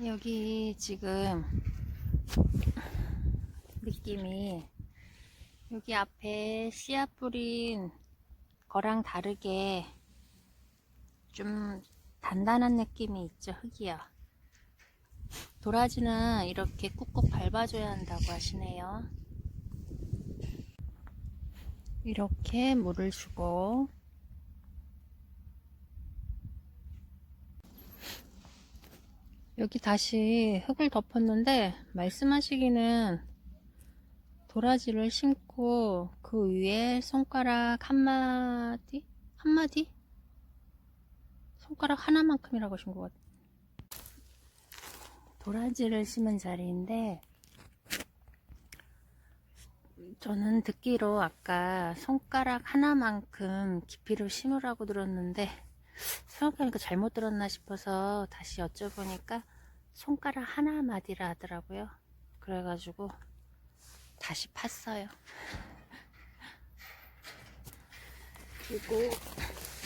여기 지금 느낌이 여기 앞에 씨앗 뿌린 거랑 다르게 좀 단단한 느낌이 있죠 흙이요. 도라지는 이렇게 꾹꾹 밟아줘야 한다고 하시네요. 이렇게 물을 주고 여기 다시 흙을 덮었는데 말씀하시기는 도라지를 심고 그 위에 손가락 한 마디? 한 마디? 손가락 하나만큼이라고 하신 것 같아요. 도라지를 심은 자리인데 저는 듣기로 아까 손가락 하나만큼 깊이로 심으라고 들었는데 생각해보니까 잘못 들었나 싶어서 다시 여쭤보니까 손가락 하나 마디라 하더라고요. 그래가지고 다시 팠어요. 그리고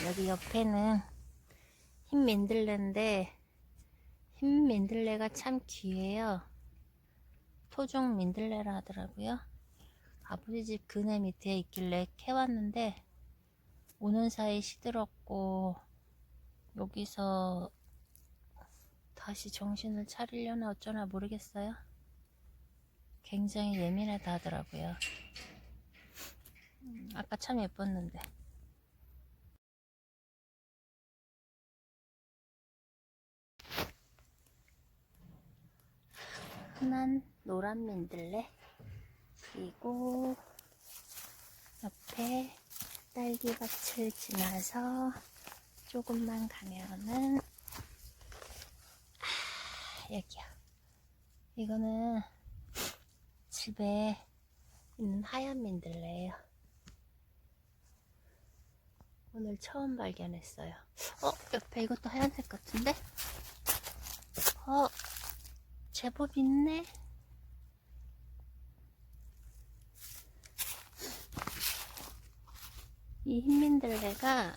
여기 옆에는 흰 민들레인데 흰 민들레가 참 귀해요. 토종 민들레라 하더라고요. 아버지 집 그네 밑에 있길래 캐왔는데 오는 사이 시들었고 여기서 다시 정신을 차리려나 어쩌나 모르겠어요. 굉장히 예민하다 하더라고요. 음, 아까 참 예뻤는데. 흔한 노란 민들레 그리고 옆에 딸기밭을 지나서 조금만 가면은 아, 여기요. 이거는 집에 있는 하얀 민들레예요. 오늘 처음 발견했어요. 어, 옆에 이것도 하얀색 같은데? 어, 제법 있네. 이 흰민들레가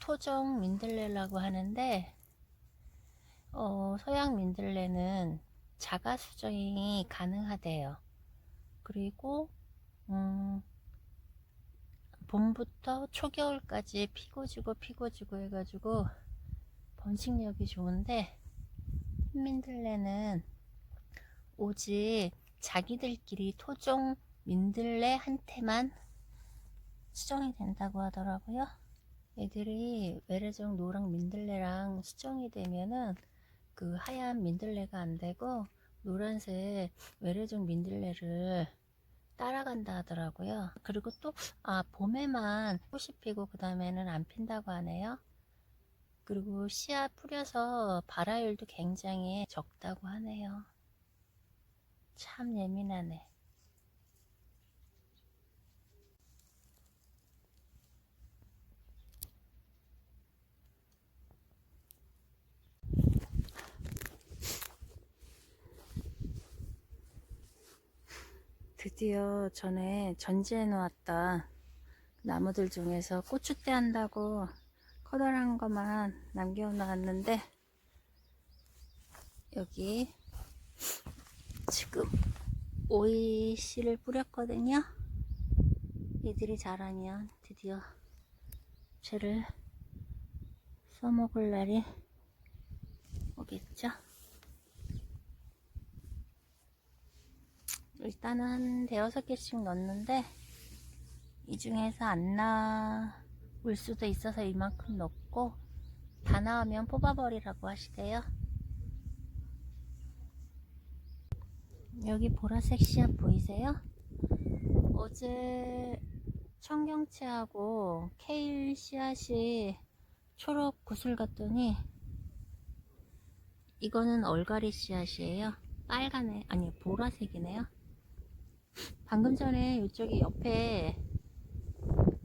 토종 민들레라고 하는데 어, 서양 민들레는 자가 수정이 가능하대요. 그리고 음, 봄부터 초겨울까지 피고 지고 피고 지고 해가지고 번식력이 좋은데 흰민들레는 오직 자기들끼리 토종 민들레한테만 수정이 된다고 하더라고요. 애들이 외래종 노랑 민들레랑 수정이 되면은 그 하얀 민들레가 안 되고 노란색 외래종 민들레를 따라간다 하더라고요. 그리고 또, 아, 봄에만 꽃이 피고 그 다음에는 안 핀다고 하네요. 그리고 씨앗 뿌려서 발화율도 굉장히 적다고 하네요. 참 예민하네. 드디어 전에 전지해 놓았던 나무들 중에서 고추대 한다고 커다란 것만 남겨 놨는데 여기 지금 오이 씨를 뿌렸거든요. 이들이 자라면 드디어 쟤를 써먹을 날이 오겠죠. 일단은 한 대여섯 개씩 넣었는데 이 중에서 안 나올 수도 있어서 이만큼 넣고 다 나오면 뽑아버리라고 하시대요. 여기 보라색 씨앗 보이세요? 어제 청경채하고 케일 씨앗이 초록 구슬 같더니 이거는 얼갈이 씨앗이에요. 빨간에 아니 보라색이네요. 방금 전에 이쪽에 옆에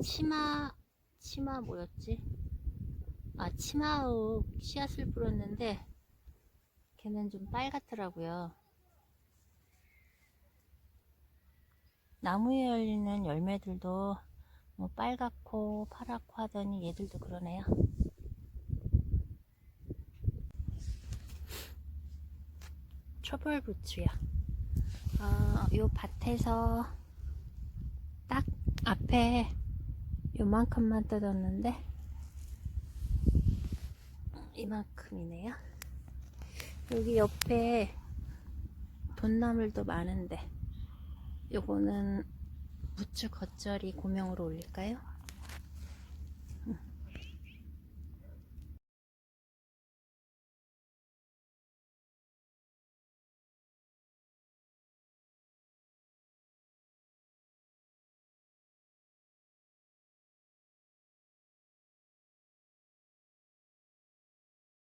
치마 치마 뭐였지? 아 치마읍 씨앗을 뿌렸는데 걔는 좀 빨갛더라고요. 나무에 열리는 열매들도 뭐 빨갛고 파랗고 하더니 얘들도 그러네요. 초벌 부추야. 어, 요 밭에서 딱 앞에 요만큼만 뜯었는데 이만큼이네요. 여기 옆에 돈나물도 많은데 요거는 부추 겉절이 고명으로 올릴까요?